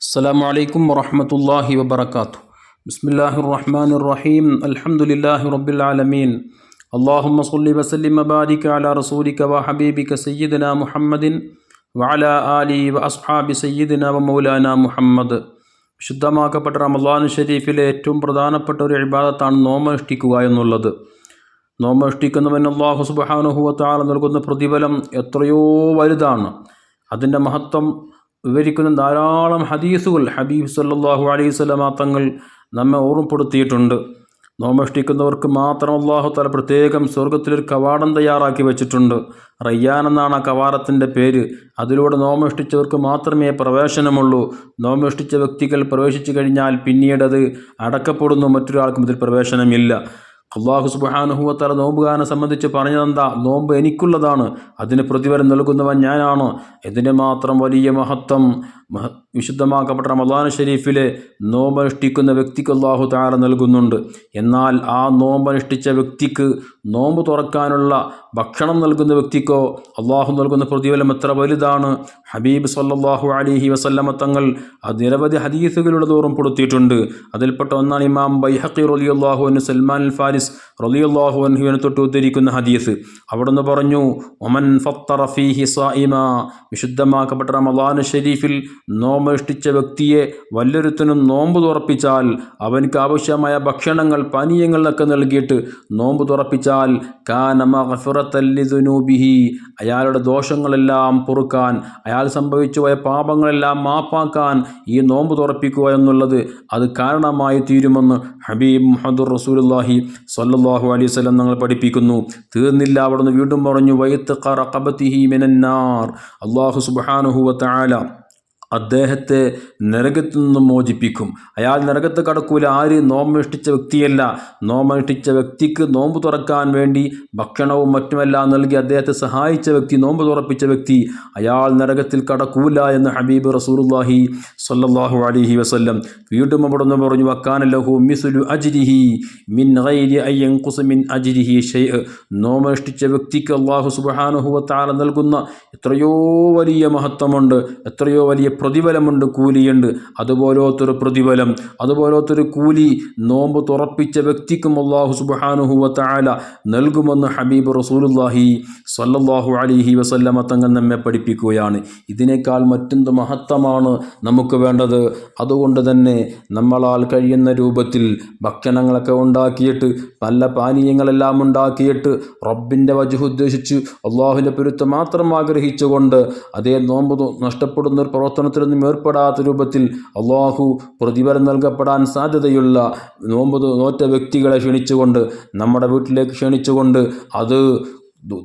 السلام عليكم ورحمة الله وبركاته بسم الله الرحمن الرحيم الحمد لله رب العالمين اللهم صل وسلم وبارك على رسولك وحبيبك سيدنا محمد وعلى آله وأصحاب سيدنا ومولانا محمد വിശുദ്ധമാക്കപ്പെട്ട റമദാൻ ഷരീഫിലെ ഏറ്റവും പ്രധാനപ്പെട്ട ഒരു ഇബാദത്താണ് നോമനുഷ്ഠിക്കുക എന്നുള്ളത് നോമനുഷ്ഠിക്കുന്നവൻ അള്ളാഹു സുബാനുഹുവത്താൾ നൽകുന്ന പ്രതിഫലം എത്രയോ വലുതാണ് അതിൻ്റെ മഹത്വം വിവരിക്കുന്ന ധാരാളം ഹദീസുകൾ ഹബീബ് സല്ലാഹു അലൈഹി തങ്ങൾ നമ്മെ ഓർമ്മപ്പെടുത്തിയിട്ടുണ്ട്. നോമഷ്ടിക്കുന്നവർക്ക് മാത്രം അള്ളാഹു തല പ്രത്യേകം സ്വർഗത്തിലൊരു കവാടം തയ്യാറാക്കി വെച്ചിട്ടുണ്ട്. റയ്യാൻ എന്നാണ് ആ കവാടത്തിന്റെ പേര്. അതിലൂടെ നോമഷ്ടിച്ചവർക്ക് മാത്രമേ പ്രവേശനമുള്ളൂ. നോമഷ്ടിച്ച വ്യക്തികൾ പ്രവേശിച്ചു കഴിഞ്ഞാൽ പിന്നീട് അത് അടക്കപ്പെടുന്നു. മറ്റൊരാൾക്കും ഇതിൽ പ്രവേശനമില്ല. അള്ളാഹു സുബാനുഹുവത്തല നോമ്പുകാരനെ സംബന്ധിച്ച് പറഞ്ഞതെന്താ? നോമ്പ് എനിക്കുള്ളതാണ്. അതിന് പ്രതിഫലം നൽകുന്നവൻ ഞാനാണ്. ഇതിന്റെ മാത്രം വലിയ മഹത്വം വിശുദ്ധമാക്കപ്പെട്ട റമദാൻ ഷരീഫിലെ നോമ്പനുഷ്ഠിക്കുന്ന വ്യക്തിക്ക് അള്ളാഹു താര നൽകുന്നുണ്ട്. എന്നാൽ ആ നോമ്പനുഷ്ഠിച്ച വ്യക്തിക്ക് നോമ്പ് തുറക്കാനുള്ള ഭക്ഷണം നൽകുന്ന വ്യക്തിക്കോ അള്ളാഹു നൽകുന്ന പ്രതിഫലം എത്ര വലുതാണ്? ഹബീബ് സല്ലാഹു അലിഹി വസല്ലമ തങ്ങൾ അത് നിരവധി ഹദീസുകളുടെ തോറും കൊടുത്തിട്ടുണ്ട് അതിൽപ്പെട്ട ഒന്നാണ് ഇമാം ബൈഹക്കി റലി അള്ളാഹു സൽമാൻ അൽ ഫാരിസ് റലി അള്ളാഹു അൻഹുവിനെ തൊട്ട് ഉദ്ധരിക്കുന്ന ഹദീസ്. അവിടുന്ന് പറഞ്ഞു ഒമൻ ഫത്തറ ഫീഹി സായിമ വിശുദ്ധമാക്കപ്പെട്ട റമദാൻ ഷെരീഫിൽ നോമനുഷ്ഠിച്ച വ്യക്തിയെ വല്ലൊരുത്തനും നോമ്പ് തുറപ്പിച്ചാൽ അവനക്ക് ആവശ്യമായ ഭക്ഷണങ്ങൾ പാനീയങ്ങളൊക്കെ നൽകിയിട്ട് നോമ്പ് തുറപ്പിച്ചാൽ കാനമഫുറത്തല്ലിദുനൂബിഹി അയാളുടെ ദോഷങ്ങളെല്ലാം പൊറുക്കാൻ അയാൾ സംഭവിച്ചു പോയ പാപങ്ങളെല്ലാം മാപ്പാക്കാൻ ഈ നോമ്പ് തുറപ്പിക്കുക എന്നുള്ളത് അത് കാരണമായി തീരുമെന്ന് ഹബീബ് മുഹമ്മദ് റസൂലുല്ലാഹി സല്ലാഹു അലൈഹി സ്വലം ഞങ്ങൾ പഠിപ്പിക്കുന്നു. തീർന്നില്ല അവിടുന്ന് വീണ്ടും പറഞ്ഞു വൈത്ത് ഖറഖബത്തിഹി മിനന്നാർ. അള്ളാഹു സുബാനുഹുവ താല അദ്ദേഹത്തെ നരകത്തു നിന്നും മോചിപ്പിക്കും. അയാൾ നരകത്ത് കടക്കൂല. ആര് നോമ്പനുഷ്ഠിച്ച വ്യക്തിയല്ല. നോമ്പനുഷ്ഠിച്ച വ്യക്തിക്ക് നോമ്പ് തുറക്കാൻ വേണ്ടി ഭക്ഷണവും മറ്റുമെല്ലാം നൽകി അദ്ദേഹത്തെ സഹായിച്ച വ്യക്തി നോമ്പ് തുറപ്പിച്ച വ്യക്തി. അയാൾ നരകത്തിൽ കടക്കൂല എന്ന് ഹബീബ് റസൂലുല്ലാഹി സല്ലാഹു അലിഹി വസല്ലം വീണ്ടും അവിടെ പറഞ്ഞു വക്കാനല്ലഹു ലഹു മിസുലു അജിരിഹി മിൻ മിൻ അജിരിഹി ഷെയ് നോമനുഷ്ഠിച്ച വ്യക്തിക്ക് അള്ളാഹു സുബാനുഹുവത്താല നൽകുന്ന എത്രയോ വലിയ മഹത്വമുണ്ട് എത്രയോ വലിയ പ്രതിഫലമുണ്ട് കൂലിയുണ്ട്. അതുപോലത്തൊരു പ്രതിഫലം അതുപോലത്തൊരു കൂലി നോമ്പ് തുറപ്പിച്ച വ്യക്തിക്കും അള്ളാഹു സുബാനുഹുവ താല നൽകുമെന്ന് ഹബീബ് റസൂലുല്ലാഹി സല്ലല്ലാഹു അലിഹി വസല്ലമ തങ്ങൾ നമ്മെ പഠിപ്പിക്കുകയാണ്. ഇതിനേക്കാൾ മറ്റെന്ത് മഹത്വമാണ് നമുക്ക് വേണ്ടത്? അതുകൊണ്ട് തന്നെ നമ്മളാൽ കഴിയുന്ന രൂപത്തിൽ ഭക്ഷണങ്ങളൊക്കെ ഉണ്ടാക്കിയിട്ട് നല്ല പാനീയങ്ങളെല്ലാം ഉണ്ടാക്കിയിട്ട് റബ്ബിന്റെ വജുഹ് ഉദ്ദേശിച്ച് അള്ളാഹുവിന്റെ പൊരുത്തം മാത്രം ആഗ്രഹിച്ചുകൊണ്ട് അതേ നോമ്പ് നഷ്ടപ്പെടുന്ന ഒരു പ്രവർത്തനം പ്രവർത്തനത്തിലൊന്നും ഏർപ്പെടാത്ത രൂപത്തിൽ അള്ളാഹു പ്രതിഫലം നൽകപ്പെടാൻ സാധ്യതയുള്ള നോമ്പ് നോറ്റ വ്യക്തികളെ ക്ഷണിച്ചുകൊണ്ട് നമ്മുടെ വീട്ടിലേക്ക് ക്ഷണിച്ചുകൊണ്ട് അത്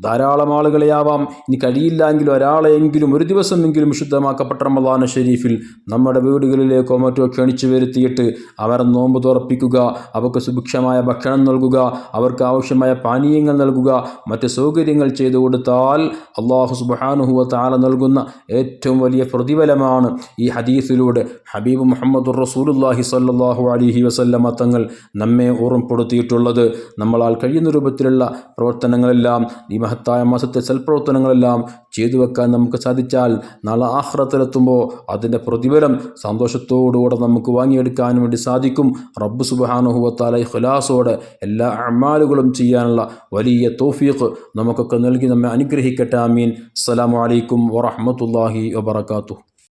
ധാരാളം ആളുകളെയാവാം. ഇനി കഴിയില്ലെങ്കിൽ ഒരാളെയെങ്കിലും ഒരു ദിവസമെങ്കിലും വിശുദ്ധമാക്കപ്പെട്ട റമദാന ഷെരീഫിൽ നമ്മുടെ വീടുകളിലേക്കോ മറ്റോ ക്ഷണിച്ചു വരുത്തിയിട്ട് അവരെ നോമ്പ് തുറപ്പിക്കുക അവർക്ക് സുഭിക്ഷമായ ഭക്ഷണം നൽകുക അവർക്ക് ആവശ്യമായ പാനീയങ്ങൾ നൽകുക മറ്റ് സൗകര്യങ്ങൾ ചെയ്തു കൊടുത്താൽ അള്ളാഹു സുബാനുഹുവ താല നൽകുന്ന ഏറ്റവും വലിയ പ്രതിഫലമാണ് ഈ ഹദീസിലൂടെ. ഹബീബ് മുഹമ്മദ് റസൂലുല്ലാഹി സല്ലാഹു അലിഹി വസല്ലമ തങ്ങൾ നമ്മെ ഓർമ്മപ്പെടുത്തിയിട്ടുള്ളത്. നമ്മളാൽ കഴിയുന്ന രൂപത്തിലുള്ള പ്രവർത്തനങ്ങളെല്ലാം ഈ മഹത്തായ മാസത്തെ സൽപ്രവർത്തനങ്ങളെല്ലാം ചെയ്തു വെക്കാൻ നമുക്ക് സാധിച്ചാൽ നാളെ ആഹ്റത്തിലെത്തുമ്പോൾ അതിന്റെ പ്രതിഫലം സന്തോഷത്തോടുകൂടെ നമുക്ക് വാങ്ങിയെടുക്കാൻ വേണ്ടി സാധിക്കും. റബ്ബ് സുബാനുഹുവത്താല ഖുലാസോടെ എല്ലാ അമാലുകളും ചെയ്യാനുള്ള വലിയ തോഫീഖ് നമുക്കൊക്കെ നൽകി നമ്മെ അനുഗ്രഹിക്കട്ടെ. അമീൻ അസ്സലാമലൈക്കും വറഹമത്തല്ലാഹി വബർക്കാത്തു